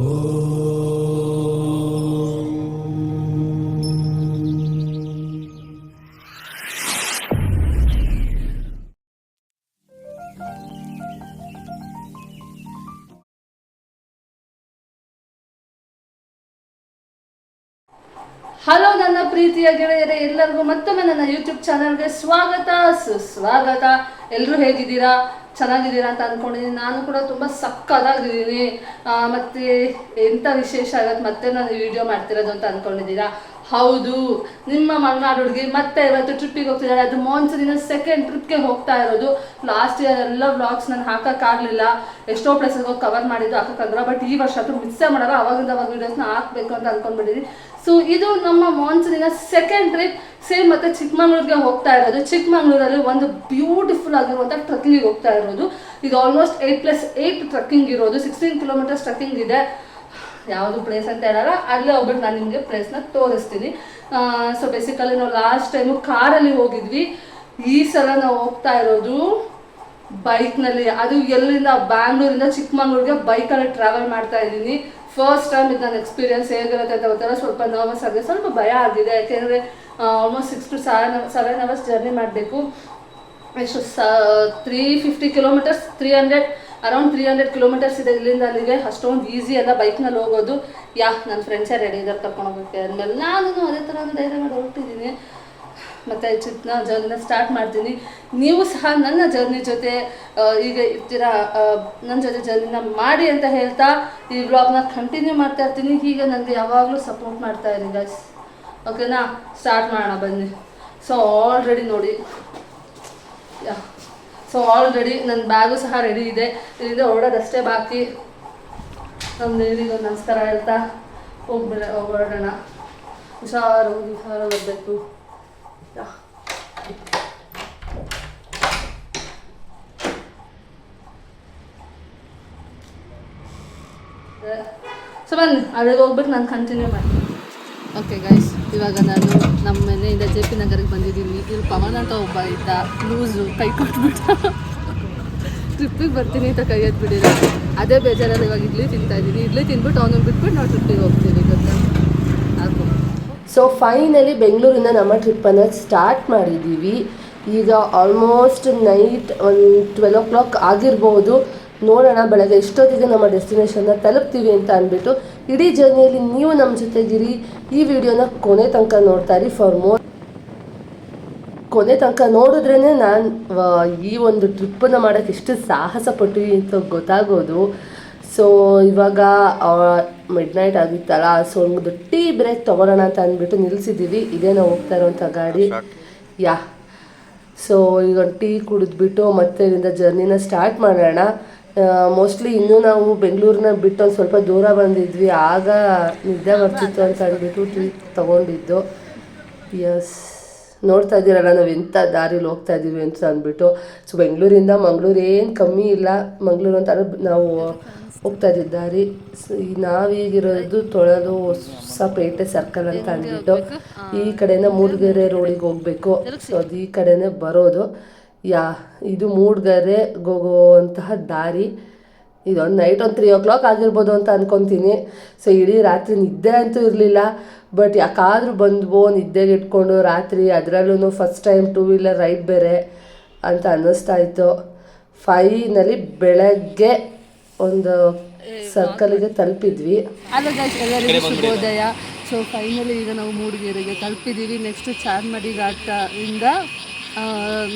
Oh. ನನ್ನ ಪ್ರೀತಿಯ ಗೆಳೆಯರೇ, ಎಲ್ಲರಿಗೂ ಮತ್ತೊಮ್ಮೆ ನನ್ನ ಯೂಟ್ಯೂಬ್ ಚಾನಲ್ಗೆ ಸ್ವಾಗತ, ಸುಸ್ವಾಗತ. ಎಲ್ಲರೂ ಹೇಗಿದ್ದೀರಾ? ಚೆನ್ನಾಗಿದ್ದೀರಾ ಅಂತ ಅಂದ್ಕೊಂಡಿದ್ದೀನಿ ನಾನು ಕೂಡ ತುಂಬ ಸಕ್ಕದಾಗಿದ್ದೀನಿ ಮತ್ತೆ ಎಂಥ ವಿಶೇಷ ಆಗತ್ತೆ ಮತ್ತೆ ನಾನು ವಿಡಿಯೋ ಮಾಡ್ತಿರೋದು ಅಂತ ಅಂದ್ಕೊಂಡಿದ್ದೀರಾ ಹೌದು, ನಿಮ್ಮ ಮಲ್ನಾಡು ಹುಡುಗಿ ಮತ್ತೆ ಇವತ್ತು ಟ್ರಿಪ್ಪಿಗೆ ಹೋಗ್ತಿದ್ದಾರೆ ಅದು ಮಾನ್ಸೂನಿನ ಸೆಕೆಂಡ್ ಟ್ರಿಪ್ಗೆ ಹೋಗ್ತಾ ಇರೋದು. ಲಾಸ್ಟ್ ಇಯರ್ ಎಲ್ಲ ವ್ಲಾಗ್ಸ್ ನಾನು ಹಾಕೋಕ್ಕಾಗಲಿಲ್ಲ ಎಷ್ಟೋ ಪ್ಲೇಸಸ್ ಹೋಗಿ ಕವರ್ ಮಾಡಿದ್ದು ಹಾಕೋಕ್ಕಾಗಲ್ಲ ಬಟ್ ಈ ವರ್ಷ ಅದು ಮಿಸ್ಸೇ ಮಾಡಲ್ಲ ಅವಾಗಿಂದ ಅವಾಗ ವೀಡಿಯೋಸ್ನ ಹಾಕ್ಬೇಕು ಅಂತ ಅಂದ್ಕೊಂಡ್ಬಿಟ್ಟಿದ್ದೀನಿ ಸೊ ಇದು ನಮ್ಮ ಮಾನ್ಸೂನಿನ ಸೆಕೆಂಡ್ ಟ್ರಿಪ್ ಸೇಮ್ ಮತ್ತೆ ಚಿಕ್ಕಮಂಗ್ಳೂರಿಗೆ ಹೋಗ್ತಾ ಇರೋದು. ಚಿಕ್ಕಮಂಗ್ಳೂರಲ್ಲಿ ಒಂದು ಬ್ಯೂಟಿಫುಲ್ ಆಗಿರುವಂಥ ಟ್ರಕ್ಕಿಂಗಿಗೆ ಹೋಗ್ತಾ ಇರೋದು. ಇದು almost eight plus eight trekking ಇರೋದು. ಸಿಕ್ಸ್ಟೀನ್ ಕಿಲೋಮೀಟರ್ಸ್ ಟ್ರಕ್ಕಿಂಗ್ ಇದೆ. ಯಾವುದು ಪ್ಲೇಸ್ ಅಂತ ಹೇಳಲ್ಲ, ಅಲ್ಲೇ ಹೋಗ್ಬಿಟ್ಟು ನಾನು ನಿಮಗೆ ಪ್ಲೇಸ್ನ ತೋರಿಸ್ತೀನಿ. ಸೊ ಬೇಸಿಕಲಿ ನಾವು ಲಾಸ್ಟ್ ಟೈಮು ಕಾರಲ್ಲಿ ಹೋಗಿದ್ವಿ. ಈ ಸಲ ನಾವು ಹೋಗ್ತಾ ಇರೋದು ಬೈಕ್ನಲ್ಲಿ ಅದು ಎಲ್ಲಿಂದ? ಬ್ಯಾಂಗ್ಳೂರಿಂದ ಚಿಕ್ಕಮಂಗ್ಳೂರಿಗೆ ಬೈಕಲ್ಲಿ ಟ್ರಾವೆಲ್ ಮಾಡ್ತಾ ಇದ್ದೀನಿ. ಫಸ್ಟ್ ಟೈಮ್ ಇದು ನನ್ನ ಎಕ್ಸ್ಪೀರಿಯನ್ಸ್ ಹೇಗಿರುತ್ತೆ ಅಂತ ಗೊತ್ತಲ್ಲ, ಸ್ವಲ್ಪ ನರ್ವಸ್ ಆಗಿದೆ. ಸ್ವಲ್ಪ ಭಯ ಆಗಿದೆ. ಯಾಕೆಂದರೆ almost six to seven seven hours journey ಮಾಡಬೇಕು. ಎಷ್ಟು, ಸ three fifty kilometres three hundred around three hundred kilometres ಇದೆ ಇಲ್ಲಿಂದ ಅಲ್ಲಿಗೆ. ಅಷ್ಟೊಂದು ಈಸಿ ಅಲ್ಲ ಬೈಕ್ನಲ್ಲಿ ಹೋಗೋದು. ಯಾ ನನ್ನ ಫ್ರೆಂಡ್ಸೇ ರೆಡಿ ಇದ್ದಾರೆ ಕರ್ಕೊಂಡು ಹೋಗೋಕ್ಕೆ ಅಂದಮೇಲೆ ನಾನು ಅದೇ ಥರ ಧೈರ್ಯ ಮಾಡಿ ಹೋಗ್ತಿದ್ದೀನಿ ಮತ್ತು ಚಿತ್ನ ಜರ್ನಿನ ಸ್ಟಾರ್ಟ್ ಮಾಡ್ತೀನಿ. ನೀವು ಸಹ ನನ್ನ ಜರ್ನಿ ಜೊತೆ ಈಗ ಇರ್ತೀರಾ? ನನ್ನ ಜೊತೆ ಜರ್ನಿನ ಮಾಡಿ ಅಂತ ಹೇಳ್ತಾ ಈ ವ್ಲಾಗ್ನ ಕಂಟಿನ್ಯೂ ಮಾಡ್ತಾ ಇರ್ತೀನಿ. ಹೀಗೆ ನನಗೆ ಯಾವಾಗಲೂ ಸಪೋರ್ಟ್ ಮಾಡ್ತಾ ಇರಿ ಗೈಸ್ ಓಕೆನಾ ಸ್ಟಾರ್ಟ್ ಮಾಡೋಣ ಬನ್ನಿ. ಸೊ ಆಲ್ರೆಡಿ ನೋಡಿ. ಯಾ ಸೊ ಆಲ್ರೆಡಿ ನನ್ನ ಬ್ಯಾಗು ಸಹ ರೆಡಿ ಇದೆ. ಇಲ್ಲಿಂದ ಹೊರಡೋದಷ್ಟೇ ಬಾಕಿ. ನಮ್ಮ ಒಂದು ನಮಸ್ಕಾರ ಹೇಳ್ತಾ ಹೋಗ್ಬಿಡ ಹೊರಡೋಣ. ಹುಷಾರು ಹುಷಾರು ಬರಬೇಕು. ಸೊ ಬನ್ನಿ, ಅಲ್ಲಿಗೆ ಹೋಗ್ಬಿಟ್ಟು ನಾನು ಕಂಟಿನ್ಯೂ ಮಾಡ್ತೀನಿ. ಓಕೆ ಗೈಸ್ ಇವಾಗ ನಾನು ನಮ್ಮ ಮನೆಯಿಂದ ಜೆ ಪಿ ನಗರಿಗೆ ಬಂದಿದ್ದೀನಿ ಇಲ್ಲಿ ಪವನ್ ಅಂತ ಒಬ್ಬ ಇದ್ದ, ಲೂಸು ಕೈ ಕೊಟ್ಬಿಟ್ಟ. ಟ್ರಿಪ್ಪಿಗೆ ಬರ್ತೀನಿ ಅಂತ ಕೈ ಎತ್ಬಿಟ್ಟಿದೆ. ಅದೇ ಬೇಜಾರಲ್ಲಿ ಇವಾಗ ಇಡ್ಲಿ ತಿಂತಾ ಇದ್ದೀನಿ. ಇಡ್ಲಿ ತಿಂದ್ಬಿಟ್ಟು ಅವನಿಗೆ ಬಿಟ್ಬಿಟ್ಟು ನಾವು ಟ್ರಿಪ್ಪಿಗೆ ಹೋಗ್ತೀವಿ, ಗೊತ್ತಾ? ಸೊ ಫೈನಲಿ ಬೆಂಗಳೂರಿಂದ ನಮ್ಮ ಟ್ರಿಪ್ಪನ್ನು ಸ್ಟಾರ್ಟ್ ಮಾಡಿದ್ದೀವಿ. ಈಗ ಆಲ್ಮೋಸ್ಟ್ ನೈಟ್ ಒಂದು ಟ್ವೆಲ್ ಓ ಕ್ಲಾಕ್ ಆಗಿರ್ಬೋದು. ನೋಡೋಣ, ಬೆಳಗ್ಗೆ ಎಷ್ಟೊತ್ತಿಗೆ ನಮ್ಮ ಡೆಸ್ಟಿನೇಷನ್ನ ತಲುಪ್ತೀವಿ ಅಂತ ಅಂದ್ಬಿಟ್ಟು ಇಡೀ ಜರ್ನಿಯಲ್ಲಿ ನೀವು ನಮ್ಮ ಜೊತೆಗಿರಿ. ಈ ವಿಡಿಯೋನ ಕೊನೆ ತನಕ ನೋಡ್ತಾ ಇರಿ. ಫಾರ್ ಮೋರ್ ಕೊನೆ ತನಕ ನೋಡಿದ್ರೇ ನಾನು ಈ ಒಂದು ಟ್ರಿಪ್ಪನ್ನು ಮಾಡೋಕ್ಕೆ ಎಷ್ಟು ಸಾಹಸ ಪಟ್ಟಿವಿ ಅಂತ ಗೊತ್ತಾಗೋದು. ಸೊ ಇವಾಗ ಮಿಡ್ ನೈಟ್ ಆಗಿತ್ತಲ್ಲ ಸೊ ಒಂದು ಟೀ ಬ್ರೇಕ್ ತೊಗೊಳೋಣ ಅಂತ ಅಂದ್ಬಿಟ್ಟು ನಿಲ್ಲಿಸಿದ್ದೀವಿ ಇದೇ ನಾವು ಹೋಗ್ತಾ ಇರೋವಂಥ ಗಾಡಿ. ಯಾ. ಸೊ ಈಗ ಒಂದು ಟೀ ಕುಡಿದ್ಬಿಟ್ಟು ಮತ್ತೆ ಇದರಿಂದ ಜರ್ನಿನ ಸ್ಟಾರ್ಟ್ ಮಾಡೋಣ. ಮೋಸ್ಟ್ಲಿ ಇನ್ನೂ ನಾವು ಬೆಂಗಳೂರನ್ನ ಬಿಟ್ಟು ಒಂದು ಸ್ವಲ್ಪ ದೂರ ಬಂದಿದ್ವಿ. ಆಗ ನಿದ್ದೆ ಬರ್ತಿತ್ತು ಅಂತ ಅಂದ್ಬಿಟ್ಟು ಟೀ ತೊಗೊಂಡಿದ್ದು. ಎಸ್ ನೋಡ್ತಾ ಇದ್ದೀರಲ್ಲ ನಾವು ಎಂಥ ದಾರಿಲಿ ಹೋಗ್ತಾ ಇದ್ದೀವಿ ಅಂತ ಅಂದ್ಬಿಟ್ಟು. ಸೊ ಬೆಂಗಳೂರಿಂದ ಮಂಗಳೂರು ಏನು ಕಮ್ಮಿ ಇಲ್ಲ. ಮಂಗಳೂರು ಅಂತ ನಾವು ಹೋಗ್ತಾ ಇದ್ದಿದ್ದ ದಾರಿ. ನಾವೀಗಿರೋದು ತೊಳೆದು ಹೊಸಪೇಟೆ ಸರ್ಕಲ್ ಅಂತ ಅಂದ್ಬಿಟ್ಟು ಈ ಕಡೆಯಿಂದ ಮೂಡಿಗೆರೆ ರೋಡಿಗೆ ಹೋಗ್ಬೇಕು. ಸೊ ಅದು ಈ ಕಡೆನೇ ಬರೋದು. ಯಾ ಇದು ಮೂಡಿಗೆರೆ ಹೋಗುವಂತಹ ದಾರಿ. ಇದೊಂದು ನೈಟ್ ಒಂದು ತ್ರೀ ಓ ಕ್ಲಾಕ್ ಆಗಿರ್ಬೋದು ಅಂತ ಅಂದ್ಕೊತೀನಿ ಸೊ ಇಡೀ ರಾತ್ರಿ ನಿದ್ದೆ ಅಂತೂ ಇರಲಿಲ್ಲ. ಬಟ್ ಯಾಕಾದರೂ ಬಂದ್ವೋ ನಿದ್ದೆಗೆ ಇಟ್ಕೊಂಡು ರಾತ್ರಿ ಅದರಲ್ಲೂ first time two wheeler ride ಬೇರೆ ಅಂತ ಅನ್ನಿಸ್ತಾ ಇತ್ತು. ಫೈನಲಿ ಬೆಳಗ್ಗೆ ಒಂದು ಸರ್ಕಲಿಗೆ ತಲುಪಿದ್ವಿ. ಎಲ್ಲರಿಗೂ ಶುಭೋದಯ. ಸೊ ಫೈನಲಿ ಈಗ ನಾವು ಮೂಡಿಗೆರೆಗೆ ತಲುಪಿದ್ದೀವಿ ನೆಕ್ಸ್ಟ್ ಚಾರ್ಮಡಿ ಘಾಟ ಇಂದ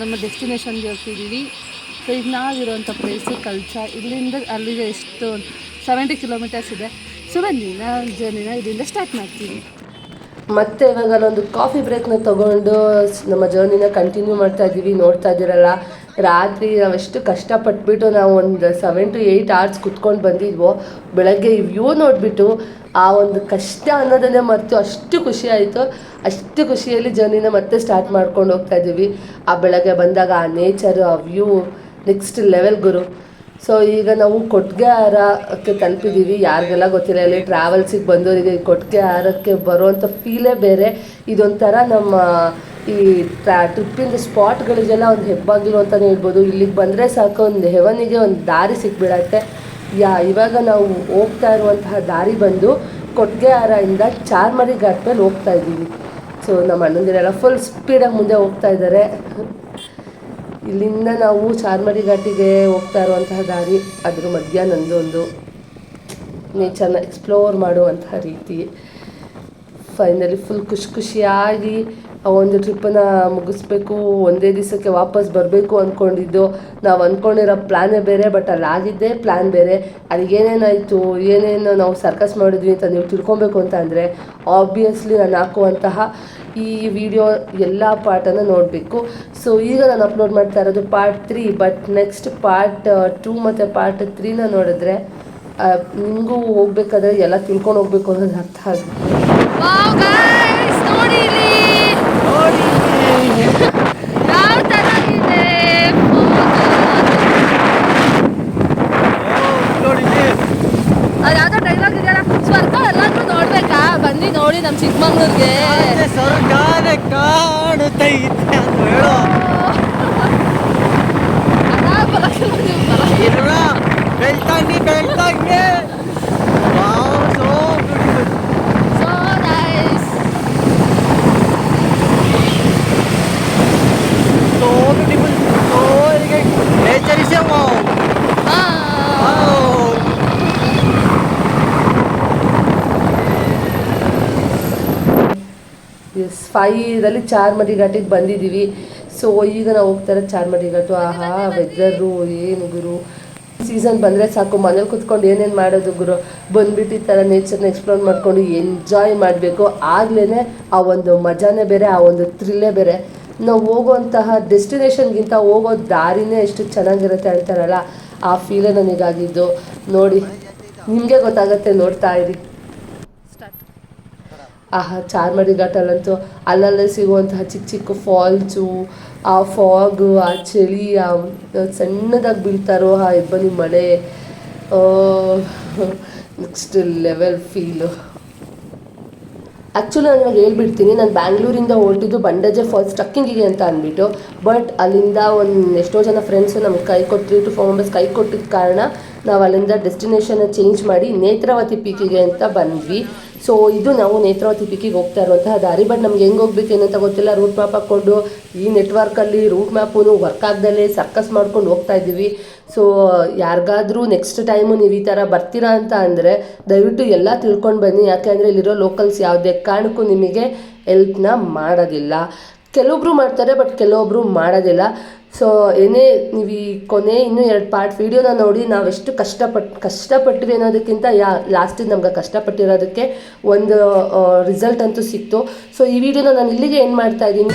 ನಮ್ಮ ಡೆಸ್ಟಿನೇಷನ್ಗೆ ಹೋಗ್ತಿದ್ದೀವಿ ಸೊ ಈಗ ನಾವಿರೋಂಥ ಪ್ಲೇಸು ಕಲ್ಚ ಇಲ್ಲಿಂದ ಅಲ್ಲಿಗೆ ಎಷ್ಟು ಸೆವೆಂಟಿ ಕಿಲೋಮೀಟರ್ಸ್ ಇದೆ. ಸೊ ಬನ್ನಿ, ನಾನು ಜರ್ನಿನ ಇಲ್ಲಿಂದ ಸ್ಟಾರ್ಟ್ ಮಾಡ್ತೀನಿ. ಮತ್ತೆ ಇವಾಗ ಅಲ್ಲೊಂದು ಕಾಫಿ ಬ್ರೇಕ್ನ ತಗೊಂಡು ನಮ್ಮ ಜರ್ನಿನ ಕಂಟಿನ್ಯೂ ಮಾಡ್ತಾ ಇದ್ದೀವಿ. ನೋಡ್ತಾ ಇದ್ದೀರಲ್ಲ, ರಾತ್ರಿ ನಾವೆಷ್ಟು ಕಷ್ಟಪಟ್ಬಿಟ್ಟು ನಾವು ಒಂದು ಸೆವೆನ್ ಟು ಏಯ್ಟ್ ಅವರ್ಸ್ ಕುತ್ಕೊಂಡು ಬಂದಿದ್ವೋ, ಬೆಳಗ್ಗೆ ವ್ಯೂ ನೋಡಿಬಿಟ್ಟು ಆ ಒಂದು ಕಷ್ಟ ಅನ್ನೋದನ್ನೇ ಮರೆತು ಅಷ್ಟು ಖುಷಿ ಆಯಿತು. ಅಷ್ಟು ಖುಷಿಯಲ್ಲಿ ಜರ್ನಿನ ಮತ್ತೆ ಸ್ಟಾರ್ಟ್ ಮಾಡ್ಕೊಂಡು ಹೋಗ್ತಾ ಇದ್ದೀವಿ. ಆ ಬೆಳಗ್ಗೆ ಬಂದಾಗ ಆ ನೇಚರು ಆ ವ್ಯೂ ನೆಕ್ಸ್ಟ್ ಲೆವೆಲ್ ಗುರು. ಸೊ ಈಗ ನಾವು ಕೊಟ್ಟಿಗೆ ಹಾರಕ್ಕೆ ತಲುಪಿದ್ದೀವಿ ಯಾರಿಗೆಲ್ಲ ಗೊತ್ತಿಲ್ಲ, ಇಲ್ಲಿ ಟ್ರಾವೆಲ್ಸಿಗೆ ಬಂದವರಿಗೆ ಕೊಟ್ಟಿಗೆ ಹಾರಕ್ಕೆ ಬರುವಂಥ ಫೀಲೇ ಬೇರೆ. ಇದೊಂಥರ ನಮ್ಮ ಈ ಟ್ರಾ, ಟ್ರಿಪ್ಪಿಂದ ಸ್ಪಾಟ್ಗಳಿಗೆಲ್ಲ ಒಂದು ಹೆಬ್ಬಾಗಿಲು ಅಂತಲೇ ಹೇಳ್ಬೋದು. ಇಲ್ಲಿಗೆ ಬಂದರೆ ಸಾಕು, ಒಂದು ಹೆವನಿಗೆ ಒಂದು ದಾರಿ ಸಿಕ್ಬಿಡತ್ತೆ ಯಾ, ಇವಾಗ ನಾವು ಹೋಗ್ತಾ ಇರುವಂತಹ ದಾರಿ ಬಂದು ಕೊಟ್ಟಿಗೆಹಾರದಿಂದ ಚಾರ್ಮರಿ ಘಾಟ್ ಮೇಲೆ ಹೋಗ್ತಾ ಇದ್ದೀವಿ. ಸೊ ನಮ್ಮ ಅಣ್ಣಂದಿರೆಲ್ಲ ಫುಲ್ ಸ್ಪೀಡಾಗಿ ಮುಂದೆ ಹೋಗ್ತಾ ಇದ್ದಾರೆ. ಇಲ್ಲಿಂದ ನಾವು ಚಾರ್ಮಡಿ ಘಾಟಿಗೆ ಹೋಗ್ತಾ ಇರುವಂತಹ ದಾರಿ, ಅದ್ರ ಮಧ್ಯ ನಂದೊಂದು ನೇಚರ್ನ ಎಕ್ಸ್ಪ್ಲೋರ್ ಮಾಡುವಂತಹ ರೀತಿ. ಫೈನಲಿ ಫುಲ್ ಖುಷಿ ಖುಷಿಯಾಗಿ ಆ ಒಂದು ಟ್ರಿಪ್ಪನ್ನು ಮುಗಿಸ್ಬೇಕು, ಒಂದೇ ದಿವಸಕ್ಕೆ ವಾಪಸ್ ಬರಬೇಕು ಅಂದ್ಕೊಂಡಿದ್ದು ನಾವು ಅಂದ್ಕೊಂಡಿರೋ ಪ್ಲ್ಯಾನೇ ಬೇರೆ ಬಟ್ ಅಲ್ಲಿ ಆಗಿದ್ದೇ ಪ್ಲ್ಯಾನ್ ಬೇರೆ. ಅಲ್ಲಿ ಏನೇನಾಯಿತು, ಏನೇನು ನಾವು ಸರ್ಕಸ್ ಮಾಡಿದ್ವಿ ಅಂತ ನೀವು ತಿಳ್ಕೊಬೇಕು ಅಂತ ಅಂದರೆ ಆಬ್ವಿಯಸ್ಲಿ ನಾನು ಹಾಕುವಂತಹ ಈ ವಿಡಿಯೋ ಎಲ್ಲ ಪಾರ್ಟನ್ನು ನೋಡಬೇಕು. ಸೊ ಈಗ ನಾನು ಅಪ್ಲೋಡ್ ಮಾಡ್ತಾ ಇರೋದು part three but next part two ಮತ್ತು ಪಾರ್ಟ್ ತ್ರೀನ ನೋಡಿದ್ರೆ ನಿಮಗೂ ಹೋಗ್ಬೇಕಾದ್ರೆ ಎಲ್ಲ ತಿಳ್ಕೊಂಡು ಹೋಗ್ಬೇಕು ಅನ್ನೋದು ಅರ್ಥ ಆಗುತ್ತೆ ವಾವ್ ಗೈಸ್ ನೋಡಿ ಇಲ್ಲಿ ಯಾವ ತರ ಇದೆ ಅದು ಯಾವ್ದೋ ಡೈಲಾಗ್ ಇದೆಯಲ್ಲ ಸ್ವರ್ಗ ಎಲ್ಲಾದ್ರೂ ನೋಡ್ಬೇಕಾ ಬನ್ನಿ ನೋಡಿ ನಮ್ಮ ಚಿಕ್ಕಮಂಗ್ಳೂರ್ಗೆ ಸ್ವರ್ಗಾನ ಕಾಣುತ್ತೈತೆ ಅಂತ ಹೇಳೋ ಅದಾಗ್ ಬರಕ್ಕೆ ನೀವು ಬರಕ್ಕೆ ಇರುವ Belthangady Belthangady wow so beautiful So nice. So beautiful so elegant nature is a wow Ah. Wow S ಫೈದಲ್ಲಿ ಚಾರ್ಮಡಿ ಘಾಟಿಗೆ ಬಂದಿದ್ದೀವಿ ಸೊ ಈಗ ನಾವು ಹೋಗ್ತಾರೆ ಚಾರ್ಮಡಿ ಘಾಟು ಆಹಾ ವೆದರು ಏನು ಗುರು. ಸೀಸನ್ ಬಂದರೆ ಸಾಕು, ಮನೇಲಿ ಕುತ್ಕೊಂಡು ಏನೇನು ಮಾಡೋದು ಗುರು. ಬಂದ್ಬಿಟ್ಟು ಈ ಥರ ನೇಚರ್ನ ಎಕ್ಸ್ಪ್ಲೋರ್ ಮಾಡ್ಕೊಂಡು ಎಂಜಾಯ್ ಮಾಡಬೇಕು. ಆಗ್ಲೇ ಆ ಒಂದು ಮಜಾನೇ ಬೇರೆ, ಆ ಒಂದು ಥ್ರಿಲ್ಲೇ ಬೇರೆ. ನಾವು ಹೋಗುವಂತಹ ಡೆಸ್ಟಿನೇಷನ್ಗಿಂತ ಹೋಗೋ ದಾರಿನೇ ಎಷ್ಟು ಚೆನ್ನಾಗಿರುತ್ತೆ ಹೇಳ್ತಾರಲ್ಲ ಆ ಫೀಲೇ ನನಗಾಗಿದ್ದು. ನೋಡಿ, ನಿಮಗೆ ಗೊತ್ತಾಗುತ್ತೆ ನೋಡ್ತಾ ಇರಿ. ಆಹಾ ಚಾರ್ಮಡಿ ಘಾಟಲ್ಲಂತೂ ಅಲ್ಲಲ್ಲೇ ಸಿಗುವಂತಹ ಚಿಕ್ಕ ಚಿಕ್ಕ ಫಾಲ್ಸು ಆ ಫಾಗು ಆ ಚಳಿ, ಆ ಸಣ್ಣದಾಗಿ ಬೀಳ್ತಾರೋ ಆ ಇಬ್ಬನಿ ಮಳೆ ನೆಕ್ಸ್ಟ್ ಲೆವೆಲ್ ಫೀಲು ಆ್ಯಕ್ಚುಲಿ ನಾನು ಇವಾಗ ಹೇಳ್ಬಿಡ್ತೀನಿ, ನಾನು ಬ್ಯಾಂಗ್ಳೂರಿಂದ ಹೊರಟಿದ್ದು ಬಂಡಜೆ ಫಾಲ್ಸ್ ಟ್ರಕ್ಕಿಂಗಿಗೆ ಅಂತ ಅಂದ್ಬಿಟ್ಟು ಬಟ್ ಅಲ್ಲಿಂದ ಒಂದು ಎಷ್ಟೋ ಜನ ಫ್ರೆಂಡ್ಸು ನಮ್ಗೆ ಕೈ ಕೊಟ್ಟು ತ್ರೀ ಫೋರ್ ಮೆಂಬರ್ಸ್ ಕೈ ಕೊಟ್ಟಿದ್ದ ಕಾರಣ ನಾವು ಅಲ್ಲಿಂದ ಡೆಸ್ಟಿನೇಷನ್ನ ಚೇಂಜ್ ಮಾಡಿ ನೇತ್ರಾವತಿ ಪೀಕಿಗೆ ಅಂತ ಬಂದ್ವಿ. ಸೊ ಇದು ನಾವು ನೇತ್ರಾವತಿ ಪೀಕಿಗೆ ಹೋಗ್ತಾ ಇರುವಂತಹ ದಾರಿ. ಬಟ್ ನಮ್ಗೆ ಹೆಂಗೆ ಹೋಗ್ಬೇಕು ಏನಂತ ಗೊತ್ತಿಲ್ಲ. ರೂಟ್ ಮ್ಯಾಪ್ ಹಾಕ್ಕೊಂಡು ಈ ನೆಟ್ವರ್ಕಲ್ಲಿ ರೂಟ್ ಮ್ಯಾಪು ವರ್ಕ್ ಆಗ್ದಲೇ ಸರ್ಕಸ್ ಮಾಡ್ಕೊಂಡು ಹೋಗ್ತಾ ಇದ್ದೀವಿ. ಸೊ ಯಾರಿಗಾದ್ರೂ ನೆಕ್ಸ್ಟ್ ಟೈಮು ನೀವು ಈ ಥರ ಬರ್ತೀರಾ ಅಂತ ಅಂದರೆ ದಯವಿಟ್ಟು ಎಲ್ಲ ತಿಳ್ಕೊಂಡು ಬನ್ನಿ. ಯಾಕೆಂದರೆ ಇಲ್ಲಿರೋ ಲೋಕಲ್ಸ್ ಯಾವುದೇ ಕಾರಣಕ್ಕೂ ನಿಮಗೆ ಎಲ್ಪ್ನ ಮಾಡೋದಿಲ್ಲ. ಕೆಲವೊಬ್ರು ಮಾಡ್ತಾರೆ ಬಟ್ ಕೆಲವೊಬ್ರು ಮಾಡೋದಿಲ್ಲ. ಸೊ ಏನೇ ನೀವು ಈ ಕೊನೆ ಇನ್ನೂ ಎರಡು ಪಾರ್ಟ್ ವೀಡಿಯೋನ ನೋಡಿ, ನಾವು ಎಷ್ಟು ಕಷ್ಟಪಟ್ಟು ಕಷ್ಟಪಟ್ವಿ ಅನ್ನೋದಕ್ಕಿಂತ ಯಾ ಲಾಸ್ಟಿಗೆ ನಮ್ಗೆ ಕಷ್ಟಪಟ್ಟಿರೋದಕ್ಕೆ ಒಂದು ರಿಸಲ್ಟ್ ಅಂತೂ ಸಿಕ್ತು. ಸೊ ಈ ವಿಡಿಯೋನ ನಾನು ಇಲ್ಲಿಗೆ ಏನು ಮಾಡ್ತಾ ಇದ್ದೀನಿ.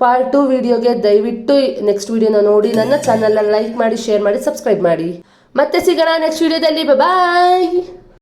ಬಾ ಪಾರ್ಟ್ ಟು ವಿಡಿಯೋಗೆ ದಯವಿಟ್ಟು ನೆಕ್ಸ್ಟ್ ವಿಡಿಯೋನ ನೋಡಿ. ನನ್ನ ಚಾನಲ್ನ ಲೈಕ್ ಮಾಡಿ ಶೇರ್ ಮಾಡಿ ಸಬ್ಸ್ಕ್ರೈಬ್ ಮಾಡಿ. ಮತ್ತೆ ಸಿಗೋಣ ನೆಕ್ಸ್ಟ್ ವಿಡಿಯೋದಲ್ಲಿ ಬಾಯ್